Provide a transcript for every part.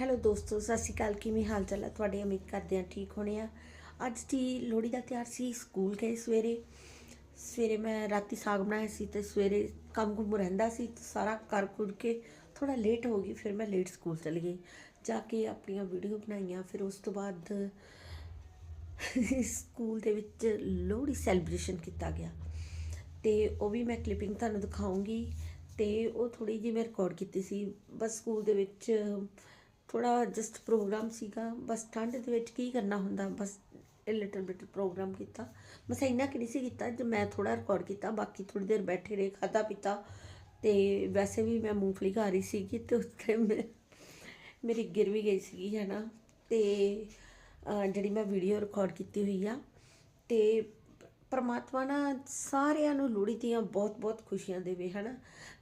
Hello ਦੋਸਤੋ, ਸਤਿ ਸ਼੍ਰੀ ਅਕਾਲ। ਕਿਵੇਂ ਹਾਲ ਚਾਲ ਹੈ ਤੁਹਾਡੇ ਉਮੀਦ ਕਰਦੇ ਹਾਂ ਠੀਕ ਹੋਣੇ ਆ। ਅੱਜ ਦੀ ਲੋਹੜੀ ਦਾ ਤਿਉਹਾਰ ਸੀ, ਸਕੂਲ ਗਏ ਸਵੇਰੇ। ਸਵੇਰੇ ਮੈਂ ਰਾਤੀ ਸਾਗ ਬਣਾਇਆ ਸੀ ਤੇ ਸਵੇਰੇ ਕੰਮ ਕੁਮ ਰਹਿੰਦਾ ਸੀ ਸਾਰਾ ਕਰ ਕੁੜ ਕੇ ਥੋੜਾ ਲੇਟ ਹੋ ਗਈ, ਫਿਰ ਮੈਂ ਲੇਟ ਸਕੂਲ ਚਲੀ ਗਈ। ਜਾ ਕੇ ਆਪਣੀਆਂ ਵੀਡੀਓ ਬਣਾਈਆਂ, ਫਿਰ ਉਸ ਤੋਂ ਬਾਅਦ ਸਕੂਲ ਦੇ ਵਿੱਚ ਲੋਹੜੀ ਸੈਲੀਬ੍ਰੇਸ਼ਨ ਕੀਤਾ ਗਿਆ। ਤੇ ਉਹ ਵੀ ਮੈਂ ਕਲਿੱਪਿੰਗ ਤੁਹਾਨੂੰ ਦਿਖਾਉਂਗੀ ਤੇ ਉਹ ਥੋੜੀ ਜਿਹੀ ਮੈਂ ਰਿਕਾਰਡ ਕੀਤੀ ਸੀ। ਬਸ ਸਕੂਲ ਦੇ ਵਿੱਚ ਥੋੜਾ ਜਸਟ ਪ੍ਰੋਗਰਾਮ ਸੀਗਾ। ਬਸ ਠੰਡ ਦੇ ਵਿੱਚ ਕੀ ਕਰਨਾ ਹੁੰਦਾ? ਬਸ ਲਿਟਲ ਬਿਟ ਪ੍ਰੋਗਰਾਮ ਕੀਤਾ। ਬਸ ਇੰਨਾ ਕਿ ਨਹੀਂ ਸੀ ਕੀਤਾ ਜੇ ਮੈਂ ਥੋੜਾ ਰਿਕਾਰਡ ਕੀਤਾ। ਬਾਕੀ ਥੋੜੀ ਦੇਰ ਬੈਠੇ ਰਹੇ, ਖਾਧਾ ਪੀਤਾ। ਤੇ ਵੈਸੇ ਵੀ ਮੈਂ ਮੂੰਗਫਲੀ ਖਾ ਰਹੀ ਸੀਗੀ ਤੇ ਉਸ ਟਾਈਮ ਮੇਰੀ ਗਿਰ ਵੀ ਗਈ ਸੀਗੀ, ਹੈ ਨਾ? ਤੇ ਜਿਹੜੀ ਮੈਂ ਵੀਡੀਓ ਰਿਕਾਰਡ ਕੀਤੀ ਹੋਈ ਆ, ਤੇ ਪਰਮਾਤਮਾ ਨਾ ਸਾਰਿਆਂ ਨੂੰ ਲੋਹੜੀ ਦੀਆਂ ਬਹੁਤ-ਬਹੁਤ ਖੁਸ਼ੀਆਂ ਦੇਵੇ ਹਨਾ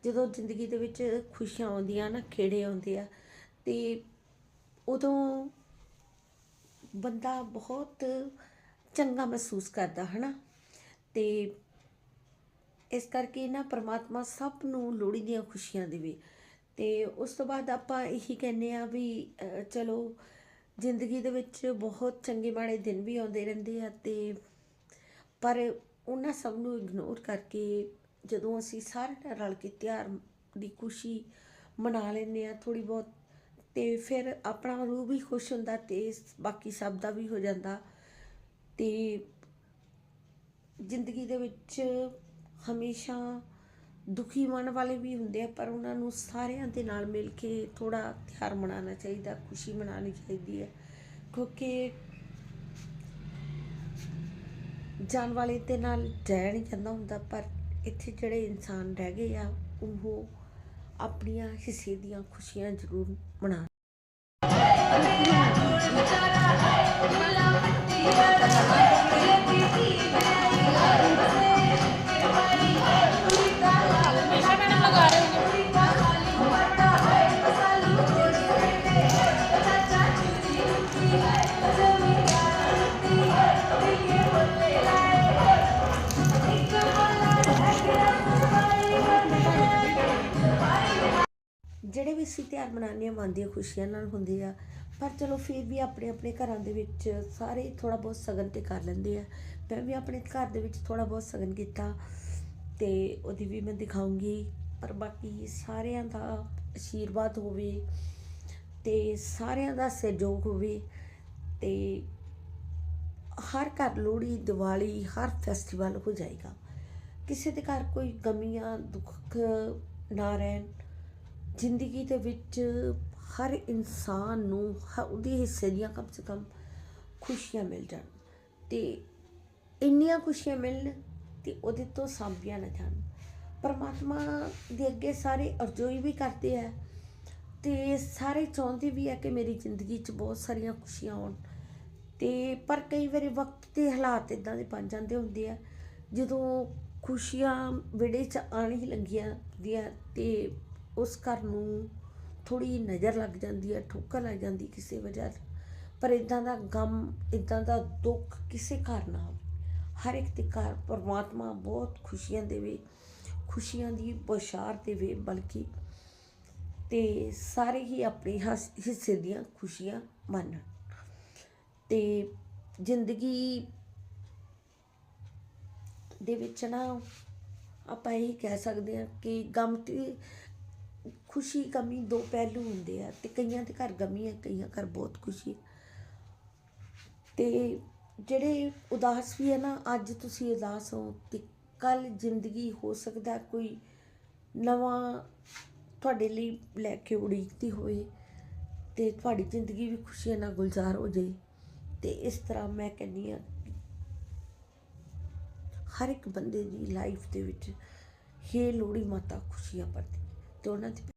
ਜਦੋਂ ਜ਼ਿੰਦਗੀ ਦੇ ਵਿੱਚ ਖੁਸ਼ੀਆਂ ਆਉਂਦੀਆਂ ਨਾ, ਖੇੜੇ ਆਉਂਦੇ ਆ, ਤੇ ਉਦੋਂ ਬੰਦਾ ਬਹੁਤ ਚੰਗਾ ਮਹਿਸੂਸ ਕਰਦਾ ਹੈ ਨਾ ਤੇ ਇਸ ਕਰਕੇ ਨਾ ਪ੍ਰਮਾਤਮਾ ਸਭ ਨੂੰ ਲੋਹੜੀ ਦੀਆਂ ਖੁਸ਼ੀਆਂ ਦੇਵੇ। ਤੇ ਉਸ ਤੋਂ ਬਾਅਦ ਆਪਾਂ ਇਹੀ ਕਹਿੰਦੇ ਆ ਵੀ ਚਲੋ, ਜ਼ਿੰਦਗੀ ਦੇ ਵਿੱਚ ਬਹੁਤ ਚੰਗੇ ਮਾੜੇ ਦਿਨ ਵੀ ਆਉਂਦੇ ਰਹਿੰਦੇ ਆ ਤੇ ਪਰ ਉਹਨਾਂ ਸਭ ਨੂੰ ਇਗਨੋਰ ਕਰਕੇ ਜਦੋਂ ਅਸੀਂ ਸਾਰੇ ਨਾਲ ਰਲ ਕੇ ਤਿਉਹਾਰ ਦੀ ਖੁਸ਼ੀ ਮਨਾ ਲੈਂਦੇ ਆ ਥੋੜੀ ਬਹੁਤ ਤੇ ਫਿਰ ਆਪਣਾ ਰੂਹ ਵੀ ਖੁਸ਼ ਹੁੰਦਾ ਤੇ ਬਾਕੀ ਸਭ ਦਾ ਵੀ ਹੋ ਜਾਂਦਾ। ਤੇ ਜ਼ਿੰਦਗੀ ਦੇ ਵਿੱਚ ਹਮੇਸ਼ਾ ਦੁਖੀ ਮਨ ਵਾਲੇ ਵੀ ਹੁੰਦੇ ਆ, ਪਰ ਉਹਨਾਂ ਨੂੰ ਸਾਰਿਆਂ ਦੇ ਨਾਲ ਮਿਲ ਕੇ ਥੋੜਾ ਤਿਉਹਾਰ ਮਨਾਉਣਾ ਚਾਹੀਦਾ, ਖੁਸ਼ੀ ਮਨਾਉਣੀ ਚਾਹੀਦੀ ਹੈ। ਕਿਉਂਕਿ ਜਾਨ ਵਾਲੇ ਦੇ ਨਾਲ ਜਾਇਆ ਨਹੀਂ ਜਾਂਦਾ ਹੁੰਦਾ, ਪਰ ਇੱਥੇ ਜਿਹੜੇ ਇਨਸਾਨ ਰਹਿ ਗਏ ਆ, ਉਹ ਆਪਣੀਆਂ ਹਿੱਸੇ ਦੀਆਂ ਖੁਸ਼ੀਆਂ ਜ਼ਰੂਰ ਮਨਾਉਣ ਜਿਹੜੇ ਵੀ ਅਸੀਂ ਤਿਉਹਾਰ ਮਨਾਉਂਦੇ ਹਾਂ ਮਨ ਦੀਆਂ ਖੁਸ਼ੀਆਂ ਨਾਲ ਹੁੰਦੇ ਆ, ਪਰ ਚਲੋ ਫਿਰ ਵੀ ਆਪਣੇ ਆਪਣੇ ਘਰਾਂ ਦੇ ਵਿੱਚ ਸਾਰੇ ਥੋੜਾ ਬਹੁਤ ਸਗਨ ਤੇ ਕਰ ਲੈਂਦੇ ਆ। ਮੈਂ ਵੀ ਆਪਣੇ ਘਰ ਦੇ ਵਿੱਚ ਥੋੜਾ ਬਹੁਤ ਸਗਨ ਕੀਤਾ ਤੇ ਉਹਦੀ ਵੀ ਮੈਂ ਦਿਖਾਉਂਗੀ, ਪਰ ਬਾਕੀ ਸਾਰਿਆਂ ਦਾ ਆਸ਼ੀਰਵਾਦ ਹੋਵੇ ਤੇ ਸਾਰਿਆਂ ਦਾ ਸਹਿਯੋਗ ਹੋਵੇ ਤੇ ਹਰ ਘਰ ਲੋਹੜੀ, ਦੀਵਾਲੀ, ਹਰ ਫੈਸਟੀਵਲ ਹੋ ਜਾਏਗਾ। ਕਿਸੇ ਦੇ ਘਰ ਕੋਈ ਗਮੀਆਂ ਦੁੱਖ ਨਾ ਰਹਿਣ ਜ਼ਿੰਦਗੀ ਦੇ ਵਿੱਚ ਹਰ ਇਨਸਾਨ ਨੂੰ ਹ- ਉਹਦੇ ਹਿੱਸੇ ਦੀਆਂ ਕਮ ਸੇ ਕਮ ਖੁਸ਼ੀਆਂ ਮਿਲ ਜਾਣ। ਤੇ ਇੰਨੀਆਂ ਖੁਸ਼ੀਆਂ ਮਿਲਣ ਤੇ ਉਹਦੇ ਤੋਂ ਸਾਂਭੀਆਂ ਨਾ ਜਾਣ। ਪਰਮਾਤਮਾ ਦੇ ਅੱਗੇ ਸਾਰੇ ਅਰਜ਼ੋਈ ਵੀ ਕਰਦੇ ਆ ਤੇ ਸਾਰੇ ਚਾਹੁੰਦੇ ਵੀ ਆ ਕਿ ਮੇਰੀ ਜ਼ਿੰਦਗੀ 'ਚ ਬਹੁਤ ਸਾਰੀਆਂ ਖੁਸ਼ੀਆਂ ਆਉਣ ਤੇ ਪਰ ਕਈ ਵਾਰੀ ਵਕਤ ਤੇ ਹਾਲਾਤ ਇਦਾਂ ਦੇ ਬਣ ਜਾਂਦੇ ਹੁੰਦੇ ਆ, ਜਦੋਂ ਖੁਸ਼ੀਆਂ ਵਿੜੇ 'ਚ ਆਣ ਹੀ ਲੱਗੀਆਂ ਦੀਆਂ ਤੇ ਉਸ ਘਰ ਨੂੰ ਥੋੜੀ ਨਜ਼ਰ ਲੱਗ ਜਾਂਦੀ ਹੈ, ਠੋਕਰ ਲੱਗ ਜਾਂਦੀ ਕਿਸੇ ਵਜ੍ਹਾ ਪਰ ਇਦਾਂ ਦਾ ਗਮ ਇਦਾਂ ਦਾ ਦੁੱਖ ਕਿਸੇ ਘਰ ਨਾ ਹੋਵੇ ਹਰ ਇੱਕ ਦੇ ਘਰ ਪਰਮਾਤਮਾ ਬਹੁਤ ਖੁਸ਼ੀਆਂ ਦੇਵੇ, ਖੁਸ਼ੀਆਂ ਦੀ ਬਸ਼ਾਰ ਦੇਵੇ, ਬਲਕਿ ਤੇ ਸਾਰੇ ਹੀ ਆਪਣੇ ਹਸ- ਹਿੱਸੇ ਦੀਆਂ ਖੁਸ਼ੀਆਂ ਮੰਨਣ। ਤੇ ਜ਼ਿੰਦਗੀ ਦੇ ਵਿੱਚ ਨਾ ਆਪਾਂ ਇਹ ਕਹਿ ਸਕਦੇ ਹਾਂ ਕਿ ਗਮ ਤੇ ਖੁਸ਼ੀ ਗਮੀ ਦੋ ਪਹਿਲੂ ਹੁੰਦੇ ਆ ਤੇ ਕਈਆਂ ਦੇ ਘਰ ਗਮੀ ਹੈ ਕਈਆਂ ਘਰ ਬਹੁਤ ਖੁਸ਼ੀ ਹੈ ਤੇ ਜਿਹੜੇ ਉਦਾਸ ਵੀ ਹੈ ਨਾ, ਅੱਜ ਤੁਸੀਂ ਉਦਾਸ ਹੋ ਤੇ ਕੱਲ ਜ਼ਿੰਦਗੀ ਹੋ ਸਕਦਾ ਕੋਈ ਨਵਾਂ ਤੁਹਾਡੇ ਲਈ ਲੈ ਕੇ ਉਡੀਕਦੀ ਹੋਵੇ ਤੇ ਤੁਹਾਡੀ ਜ਼ਿੰਦਗੀ ਵੀ ਖੁਸ਼ੀਆਂ ਨਾਲ ਗੁਲਜ਼ਾਰ ਹੋ ਜਾਏ। ਤੇ ਇਸ ਤਰ੍ਹਾਂ ਮੈਂ ਕਹਿੰਦੀ ਆ ਹਰ ਇੱਕ ਬੰਦੇ ਦੀ ਲਾਈਫ ਦੇ ਵਿੱਚ ਹੇ ਲੋਹੜੀ ਮਾਤਾ ਖੁਸ਼ੀਆਂ ਭਰਦੀ ਤੇ ਉਹਨਾਂ ਦੀ